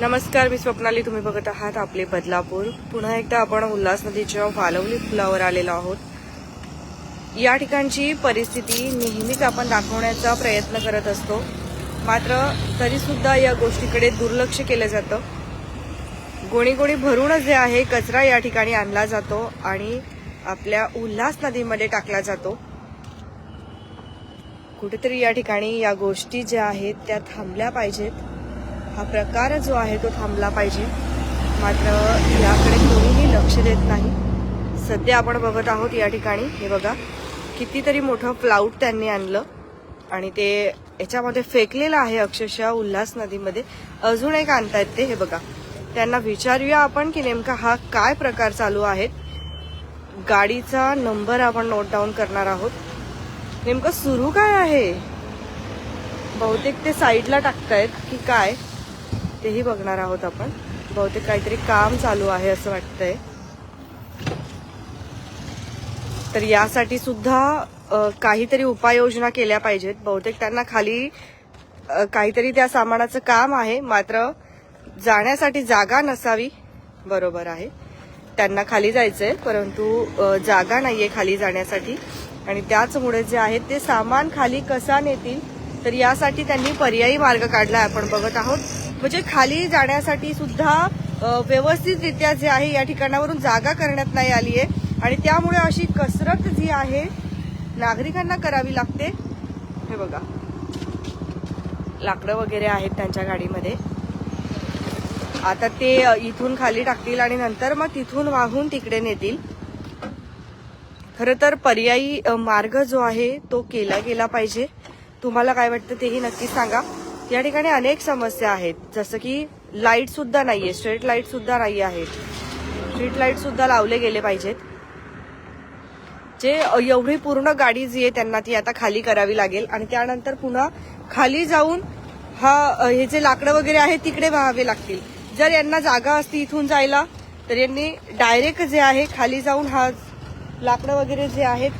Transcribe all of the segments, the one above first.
नमस्कार मी स्वप्नाली. तुम्ही बघत आहात आपले बदलापूर. पुन्हा एकदा आपण उल्हास नदीच्या वालवली पुलावर आलेलो आहोत. या ठिकाणची परिस्थिती नेहमीच आपण दाखवण्याचा प्रयत्न करत असतो. मात्र तरीसुद्धा या गोष्टीकडे दुर्लक्ष केलं जातं. गोणी गोणी भरूनच जे आहे कचरा या ठिकाणी आणला जातो आणि आपल्या उल्हास नदीमध्ये टाकला जातो. कुठेतरी या ठिकाणी या गोष्टी ज्या आहेत त्या थांबल्या पाहिजेत. हा प्रकार जो आहे तो थांबला पाहिजे. मात्र याकडे कोणीही लक्ष देत नाही. सध्या आपण बघत आहोत या ठिकाणी हे बघा कितीतरी मोठं फ्लाऊट त्यांनी आणलं. आणि ते याच्यामध्ये फेकलेलं आहे अक्षरशः उल्हास नदीमध्ये. अजून एक आणतायत ते हे बघा. त्यांना विचारूया आपण की नेमका हा काय प्रकार चालू आहे गाडीचा नंबर आपण नोट डाऊन करणार आहोत. नेमकं सुरू काय आहे? बहुतेक ते साईडला टाकतायत की काय? तेही बघणार आहोत आपण. बहुतेक काहीतरी काम चालू आहे असं वाटतंय. तर यासाठी सुद्धा काहीतरी उपाययोजना केल्या पाहिजेत. बहुतेक त्यांना खाली काहीतरी त्या सामानाचं काम आहे. मात्र जाण्यासाठी जागा नसावी बरोबर आहे. त्यांना खाली जायचंय परंतु जागा नाहीये खाली जाण्यासाठी. आणि त्याचमुळे जे आहे ते सामान खाली कसा नेतील तर यासाठी त्यांनी पर्यायी मार्ग काढलाय आपण बघत आहोत. म्हणजे खाली जाण्यासाठी सुद्धा व्यवस्थितरित्या जे आहे या ठिकाणावरून जागा करण्यात नाही आली आहे. आणि त्यामुळे अशी कसरत जी आहे नागरिकांना करावी लागते. हे बघा. लाकडं वगैरे आहेत त्यांच्या गाडीमध्ये. आता ते इथून खाली टाकतील आणि नंतर मग तिथून वाहून तिकडे नेतील. खरं तर पर्यायी मार्ग जो आहे तो केला गेला पाहिजे. तुम्हाला काय वाटतं तेही नक्की सांगा. या ठिकाणी अनेक समस्या आहेत. जसं की लाइट सुद्धा नाहीये. स्ट्रीट लाइट सुद्धा नाही आहेत स्ट्रीट लाइट सुद्धा लावले गेले पाहिजेत. जे एवढी पूर्ण गाडी जी आहे त्यांना ती आता खाली करावी लागेल आणि त्यानंतर पुन्हा खाली जाऊन हा हे जे लाकडं वगैरे आहे तिकडे व्हावे लागतील. जर यांना जागा असती इथून जायला तर यांनी डायरेक्ट जे आहे खाली जाऊन हा लाकडं वगैरे जे आहेत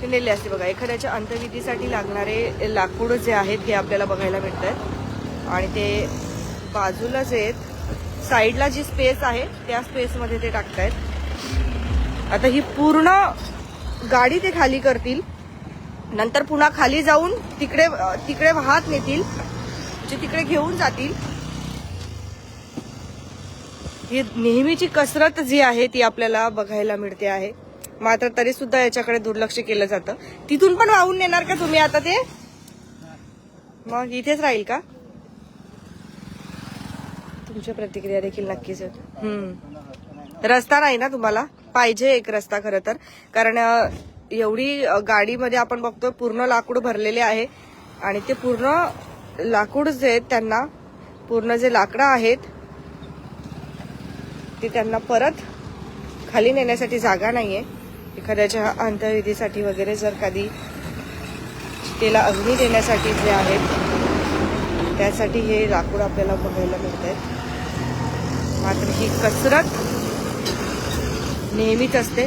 ते नेले असते बघा. एखाद्याच्या अंतविधीसाठी लागणारे लाकूड जे आहेत हे आपल्याला बघायला मिळत आहेत आणि ते बाजूलाच आहेत साईडला जी स्पेस आहे त्या स्पेसमध्ये ते टाकतायत. आता ही पूर्ण गाडी ते खाली करतील. नंतर पुन्हा खाली जाऊन तिकडे तिकडे वाहत नेतील. म्हणजे तिकडे घेऊन जातील. ही नेहमीची कसरत जी आहे ती आपल्याला बघायला मिळते आहे. मात्र तरी सुद्धा याच्याकडे दुर्लक्ष केलं जातं. तिथून पण वाहून नेणार का तुम्ही आता ते? मग इथेच राहील का? तुमच्या प्रतिक्रिया देखील नक्कीच हम्म. रस्ता नाही ना तुम्हाला? पाहिजे एक रस्ता खरं तर. कारण एवढी गाडीमध्ये आपण बघतोय पूर्ण लाकूड भरलेले आहे. आणि ते पूर्ण लाकूड जे आहेत त्यांना पूर्ण जे लाकडं आहेत ते त्यांना परत खाली नेण्यासाठी जागा नाहीये. एखाद्याच्या अंत्यविधीसाठी वगैरे जर कधी त्याला अग्नी देण्यासाठी जे आहेत त्यासाठी हे लाकूड आपल्याला बघायला मिळत आहेत मात्र ही कसरत नेहमीच असते.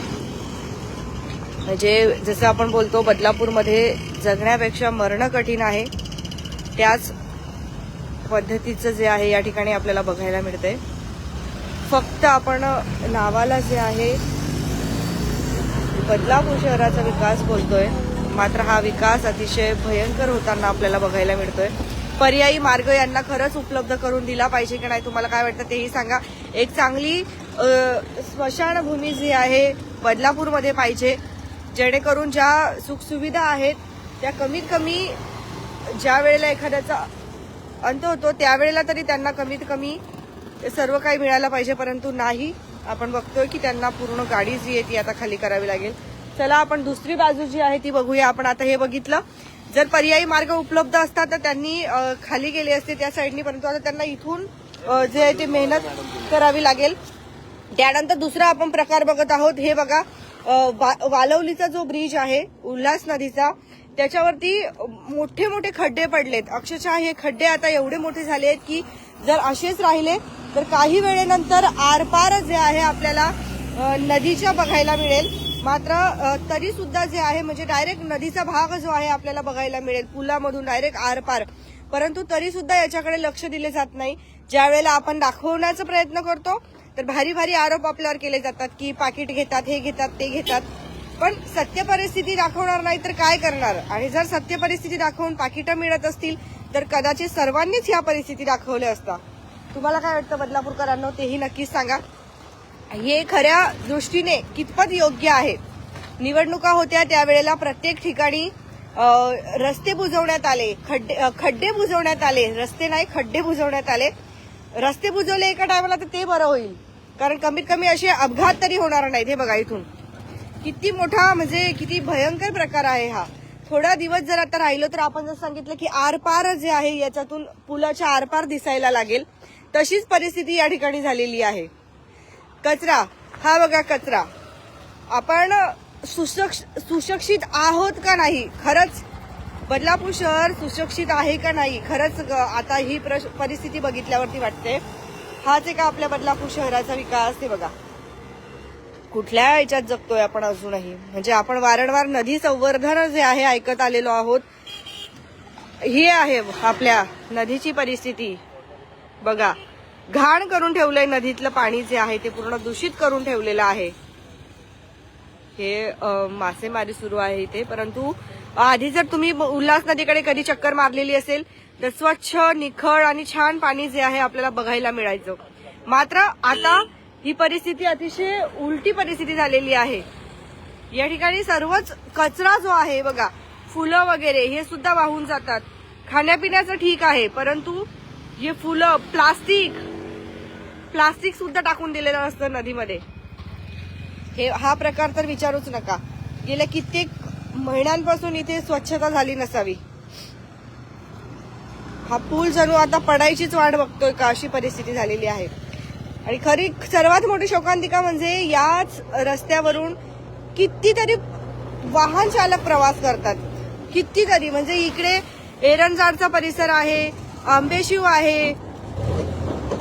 म्हणजे जसं आपण बोलतो बदलापूरमध्ये जगण्यापेक्षा मरणं कठीण आहे. त्याच पद्धतीचं जे आहे या ठिकाणी आपल्याला बघायला मिळतंय. फक्त आपण नावाला जे आहे बदलापूर शहराचा विकास बोलतोय. मात्र हा विकास अतिशय भयंकर होताना आपल्याला बघायला मिळतोय. पर्यायी मार्ग यांना खरंच उपलब्ध करून दिला पाहिजे की नाही तुम्हाला काय वाटतं तेही सांगा. एक चांगली स्मशानभूमी जी आहे बदलापूरमध्ये पाहिजे. जेणेकरून ज्या सुखसुविधा आहेत त्या कमीत कमी ज्या वेळेला एखाद्याचा अंत होतो त्यावेळेला तरी त्यांना कमीत कमी सर्व काही मिळायला पाहिजे. परंतु नाही आपण बघतोय की त्यांना पूर्ण गाडी जी आहे ती आता खाली करावी लागेल. चला आपण दुसरी बाजू जी आहे ती बघूया. आपण आता हे बघितलं. जर पर्यायी मार्ग उपलब्ध असता तर त्यांनी खाली गेले असते त्या साईडनी परंतु आता त्यांना इथून जे आहे ते मेहनत करावी लागेल. त्यानंतर दुसरा आपण प्रकार बघत आहोत. हे बघा वा- वालवलीचा जो ब्रिज आहे उल्हास नदीचा त्याच्यावरती मोठे मोठे खड्डे पडलेत. अक्षरशः हे खड्डे आता एवढे मोठे झाले आहेत की जर असेच राहिले तर काही वेळेनंतर आरपार जे आहे आपल्याला नदीच्या बघायला मिळेल. मात्र तरी सुद्धा जे आहे म्हणजे डायरेक्ट नदीचा भाग जो आहे आपल्याला बघायला मिळेल. पुलामधून डायरेक्ट आरपार परंतु तरी सुद्धा याच्याकडे लक्ष दिले जात नाही. ज्या वेळेला आपण दाखवण्याचा प्रयत्न करतो तर भारी भारी आरोप आपल्यावर केले जातात की पाकिट घेतात हे घेतात ते घेतात. पण सत्य परिस्थिती दाखवणार नाही तर काय करणार? आणि जर सत्य परिस्थिती दाखवून पाकिटं मिळत असतील तर कदाचित सर्वांनीच ह्या परिस्थिती दाखवल्या असता. तुम्हाला काय वाटतं बदलापूरकरांनो? तेही नक्कीच सांगा. हे खऱ्या दृष्टीने कितपत योग्य आहे? निवडणुका होत्या त्यावेळेला प्रत्येक ठिकाणी रस्ते बुजवण्यात आले खड्डे खड्डे बुजवण्यात आले रस्ते नाही खड्डे बुजवण्यात आले. रस्ते बुजवले एका टायमाला तर ते बरं होईल. कारण कमीत कमी असे अपघात तरी होणार नाहीत हे बघा इथून. किती मोठा म्हणजे किती भयंकर प्रकार आहे हा. थोडा दिवस जर आता राहिलो तर आपण जर सांगितलं की आरपार जे आहे याच्यातून पुलाच्या आरपार दिसायला लागेल. तशीच परिस्थिती या ठिकाणी झालेली आहे. कचरा. हा बघा कचरा. आपण सुशक्ष सुशिक्षित आहोत का नाही? खरंच बदलापूर शहर सुशिक्षित आहे का नाही? खरंच ग- आता ही प्रश- परिस्थिती बघितल्यावरती वाटते. हाच एका आपल्या बदलापूर शहराचा विकास ते बघा. कुठल्या याच्यात जगतोय आपण अजूनही? म्हणजे आपण वारंवार नदी संवर्धन जे आहे ऐकत आलेलो आहोत ही आहे आपल्या नदीची परिस्थिती. बघा. घाण करून ठेवलंय नदीतलं पाणी जे आहे ते पूर्ण दूषित करून ठेवलेलं आहे. हे मासेमारी सुरू आहे इथे. परंतु आधी जर तुम्ही उल्हास नदीकडे कधी चक्कर मारलेली असेल तर स्वच्छ निखळ आणि छान पाणी जे आहे आपल्याला बघायला मिळायचं. मात्र आता ही परिस्थिती अतिशय उलटी परिस्थिती झालेली आहे. या ठिकाणी सर्वच कचरा जो आहे बघा फुलं वगैरे हे सुद्धा वाहून जातात. खाण्यापिण्याचं ठीक आहे परंतु हे फुलं प्लास्टिक प्लास्टिक सुद्धा टाकून दिलेलं असतं नदीमध्ये. हे हा प्रकार तर विचारूच नका. गेल्या कित्येक महिन्यांपासून इथे स्वच्छता झाली नसावी. हा पूल जणू आता पडायचीच वाट बघतोय का अशी परिस्थिती झालेली आहे. आणि खरी सर्वात मोठी शोकांतिका म्हणजे याच रस्त्यावरून कितीतरी वाहन चालक प्रवास करतात. कितीतरी म्हणजे इकडे एरणजाडचा परिसर आहे आंबेशिव आहे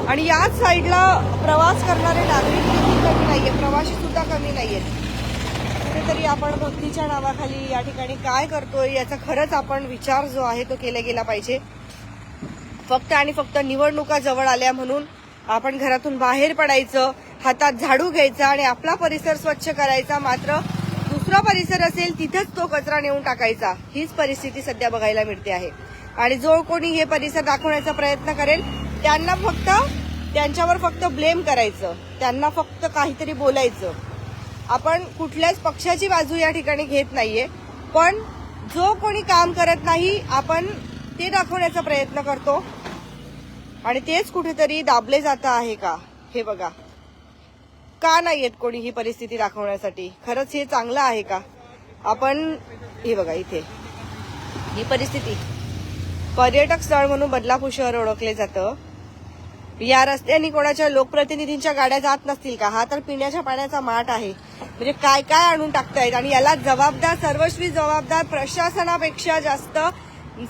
आणि याच साईडला प्रवास करणारे नागरिक किती कमी नाहीये प्रवासी सुद्धा कमी नाहीयेत. कुठेतरी आपण भक्तीच्या नावाखाली या ठिकाणी काय करतोय याचा खरंच आपण विचार जो आहे तो केला गेला पाहिजे. फक्त आणि फक्त निवडणुका जवळ आल्या म्हणून आपण घरातून बाहेर पडायचं हातात झाडू घ्यायचा आणि आपला परिसर स्वच्छ करायचा. मात्र दुसरा परिसर असेल तिथंच तो कचरा नेऊन टाकायचा. हीच परिस्थिती सध्या बघायला मिळते आहे. आणि जो कोणी हे परिसर दाखवण्याचा प्रयत्न करेल त्यांना फक्त त्यांच्यावर फक्त ब्लेम करायचं. त्यांना फक्त काहीतरी बोलायचं. आपण कुठल्याच पक्षाची बाजू या ठिकाणी घेत नाहीये. पण जो कोणी काम करत नाही आपण ते दाखवण्याचा प्रयत्न करतो. आणि तेच कुठेतरी दाबले जात आहे का? हे बघा. का नाही येत कोणी ही परिस्थिती दाखवण्यासाठी? खरंच हे चांगलं आहे का? आपण हे बघा इथे. ही परिस्थिती. पर्यटक स्थळ म्हणून बदलापूर शहर ओळखले जातं. या रस्त्याने कोणाच्या लोकप्रतिनिधींच्या गाड्या जात नसतील का? हा तर पिण्याच्या पाण्याचा माठ आहे. म्हणजे काय काय आणून टाकतायत? आणि याला जबाबदार सर्वस्वी जबाबदार प्रशासनापेक्षा जास्त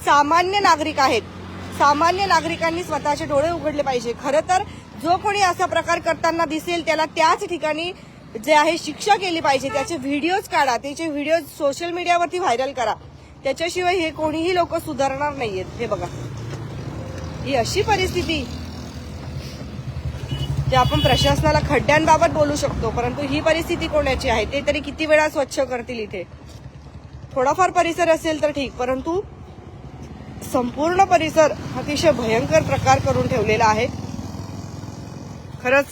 सामान्य नागरिक आहेत. सामान्य नागरिकांनी स्वतःचे डोळे उघडले पाहिजे. खरं तर जो कोणी असा प्रकार करताना दिसेल त्याला त्याच ठिकाणी जे आहे शिक्षा केली पाहिजे. त्याचे व्हिडिओज काढा. त्याचे व्हिडिओ सोशल मीडियावरती व्हायरल करा. त्याच्याशिवाय हे कोणीही लोक सुधारणार नाहीयेत. हे बघा. ही अशी परिस्थिती जे आपण प्रशासनाला खड्ड्यांबाबत बोलू शकतो परंतु ही परिस्थिती कोणाची आहे? ते तरी किती वेळा स्वच्छ करतील इथे? थोडाफार परिसर असेल तर ठीक परंतु संपूर्ण परिसर अतिशय भयंकर प्रकार करून ठेवलेला आहे. खरंच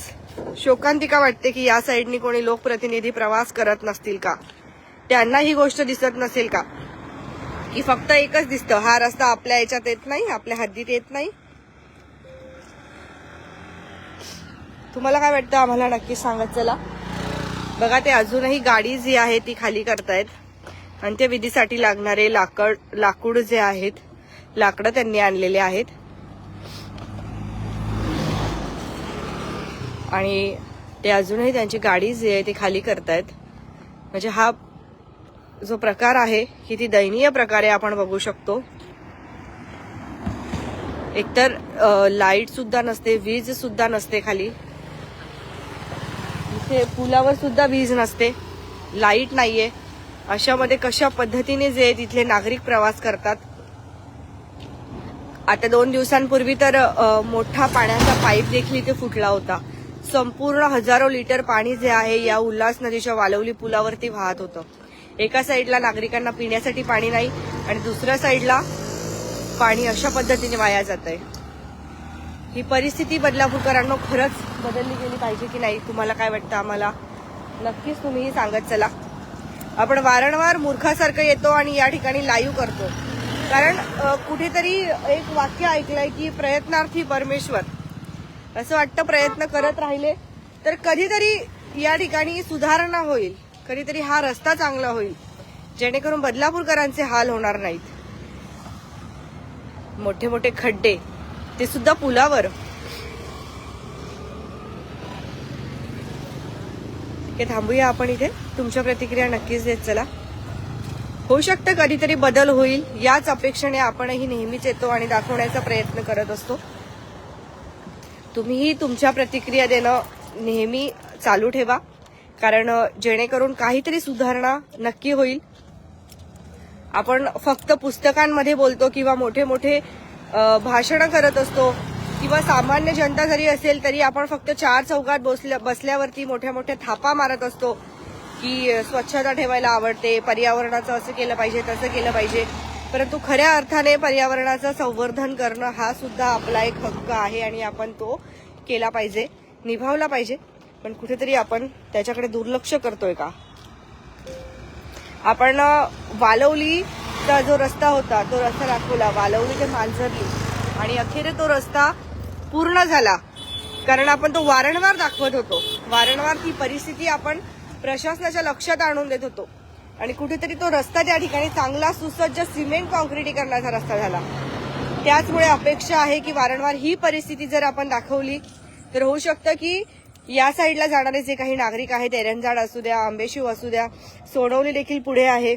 शोकांतिका वाटते की या साईडनी कोणी लोकप्रतिनिधी प्रवास करत नसतील का? त्यांना ही गोष्ट दिसत नसेल का? की फक्त एकच दिसतं हा रस्ता आपल्या याच्यात येत नाही आपल्या हद्दीत येत नाही. तुम्हाला काय वाटतं? आम्हाला नक्की सांगत चला. बघा ते अजूनही गाडी जी आहे ती खाली करतायत. अंत्यविधीसाठी लागणारे लाकड लाकूड जे आहेत लाकडं त्यांनी आणलेले आहेत. आणि ते अजूनही त्यांची गाडी जी आहे ती खाली करतायत. म्हणजे हा जो प्रकार आहे किती दयनीय प्रकारे आपण बघू शकतो. एकतर लाइट सुद्धा नसते वीज सुद्धा नसते खाली. हे पुलावर सुद्धा वीज नसते. लाइट नाहीये. अशामध्ये कशा पद्धतीने जे तिथले नागरिक प्रवास करतात? आता दोन दिवसांपूर्वी तर मोठा पाण्याचा पाईप देखील इथे फुटला होता. संपूर्ण हजारो लिटर पाणी जे आहे या उल्हास नदीच्या वालवली पुलावरती वाहत होतं. एका साईडला नागरिकांना पिण्यासाठी पाणी नाही आणि दुसऱ्या साईडला पाणी अशा पद्धतीने वाया जात आहे ही परिस्थिती बदलापूरकरांनो खरंच बदलली गेली पाहिजे की नाही? तुम्हाला काय वाटतं आम्हाला? नक्कीच तुम्हीही सांगत चला. आपण वारंवार मूर्खासारखं येतो आणि या ठिकाणी लाईव्ह करतो. कारण कुठेतरी एक वाक्य ऐकलंय की प्रयत्नार्थी परमेश्वर. असं वाटतं प्रयत्न करत राहिले तर कधीतरी या ठिकाणी सुधारणा होईल. कधीतरी हा रस्ता चांगला होईल. जेणेकरून बदलापूरकरांचे हाल होणार नाहीत. मोठे मोठे खड्डे ते सुद्धा पुलावर. थांबूया आपण इथे. तुमच्या प्रतिक्रिया नक्कीच देत चला. होऊ शकतं कधीतरी बदल होईल याच अपेक्षेने आपणही नेहमीच येतो आणि दाखवण्याचा प्रयत्न करत असतो. तुम्हीही तुमच्या प्रतिक्रिया देणं नेहमी चालू ठेवा कारण जेणेकरून काहीतरी सुधारणा नक्की होईल. आपण फक्त पुस्तकांमध्ये बोलतो किंवा मोठे मोठे भाषणं करत असतो किंवा सामान्य जनता जरी असेल तरी आपण फक्त चार चौकात बसल्या बसल्यावरती मोठ्या मोठ्या थापा मारत असतो की स्वच्छता ठेवायला आवडते पर्यावरणाचं असं केलं पाहिजे तसं केलं पाहिजे. परंतु खऱ्या अर्थाने पर्यावरणाचं संवर्धन करणं हा सुद्धा आपला एक हक्क आहे आणि आपण तो केला पाहिजे निभावला पाहिजे. पण कुठेतरी आपण त्याच्याकडे दुर्लक्ष करतोय का? आपण वालवली रस्ता जो रस्ता होता तो रस्ता दाखवला. वालवली ते मांजरली. आणि अखेर तो रस्ता पूर्ण झाला. कारण आपण तो वारंवार दाखवत होतो. वारंवार ती परिस्थिती आपण प्रशासनाच्या लक्षात आणून देत होतो. आणि कुठेतरी तो रस्ता त्या ठिकाणी चांगला सुसज्ज सिमेंट कॉन्क्रिटीकरणाचा रस्ता झाला. त्याचमुळे अपेक्षा आहे की वारंवार ही परिस्थिती जर आपण दाखवली तर होऊ शकतं की या साईडला जाणारे जे काही नागरिक आहेत एरंजाड असू द्या आंबेशिव असू द्या सोनवली देखील पुढे आहे.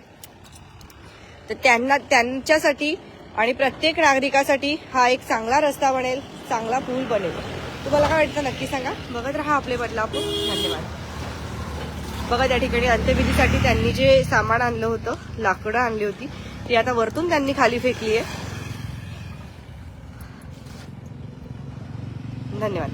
तर त्यांना त्यांच्यासाठी आणि प्रत्येक नागरिकासाठी हा एक चांगला रस्ता बनेल चांगला पूल बनेल. तुम्हाला काय वाटतं नक्की सांगा? बघत राहा आपले बदलापूर. धन्यवाद. बघा त्या ठिकाणी अंत्यविधीसाठी त्यांनी जे सामान आणलं होतं लाकडं आणली होती ती आता वरतून त्यांनी खाली फेकली आहे धन्यवाद.